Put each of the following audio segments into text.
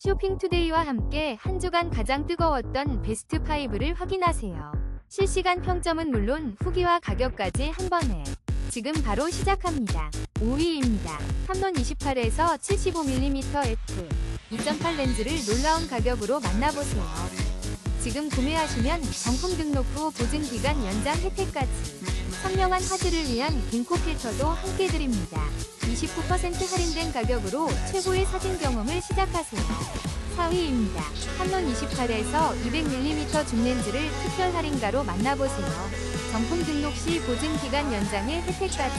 쇼핑투데이와 함께 한 주간 가장 뜨거웠던 베스트 5를 확인하세요. 실시간 평점은 물론 후기와 가격까지 한 번에 지금 바로 시작합니다. 5위입니다. 탐론 28에서 75mm f 2.8 렌즈를 놀라운 가격으로 만나보세요. 지금 구매하시면 정품 등록 후 보증 기간 연장 혜택까지 선명한 화질을 위한 긴코 필터도 함께 드립니다. 29% 할인된 가격으로 최고의 사진 경험을 시작하세요. 4위입니다. 탐론 28에서 200mm 줌렌즈를 특별 할인가로 만나보세요. 정품 등록 시 보증 기간 연장의 혜택까지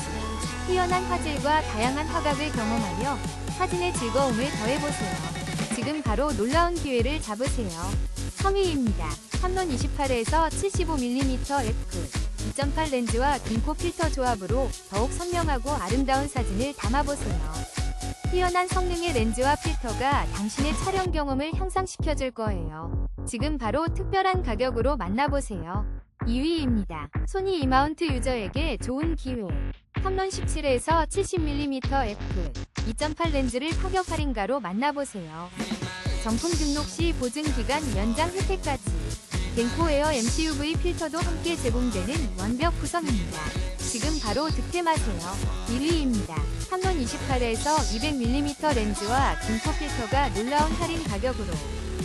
뛰어난 화질과 다양한 화각을 경험하며 사진의 즐거움을 더해보세요. 지금 바로 놀라운 기회를 잡으세요. 3위입니다. 탐론 28에서 75mm f 2.8 렌즈와 긴코 필터 조합으로 더욱 선명하고 아름다운 사진을 담아보세요. 뛰어난 성능의 렌즈와 필터가 당신의 촬영 경험을 향상시켜줄 거예요. 지금 바로 특별한 가격으로 만나보세요. 2위입니다. 소니 이마운트 유저에게 좋은 기회. 탐론 17에서 70mm f 2.8 렌즈를 파격 할인가로 만나보세요. 정품 등록 시 보증 기간 연장 혜택까지. 덴코 에어 MCUV 필터도 함께 제공되는 완벽 구성입니다. 지금 바로 득템하세요. 1위입니다. 탐론 28에서 200mm 렌즈와 긴코 필터가 놀라운 할인 가격으로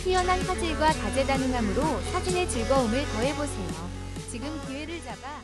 뛰어난 화질과 다재다능함으로 사진의 즐거움을 더해보세요. 지금 기회를 잡아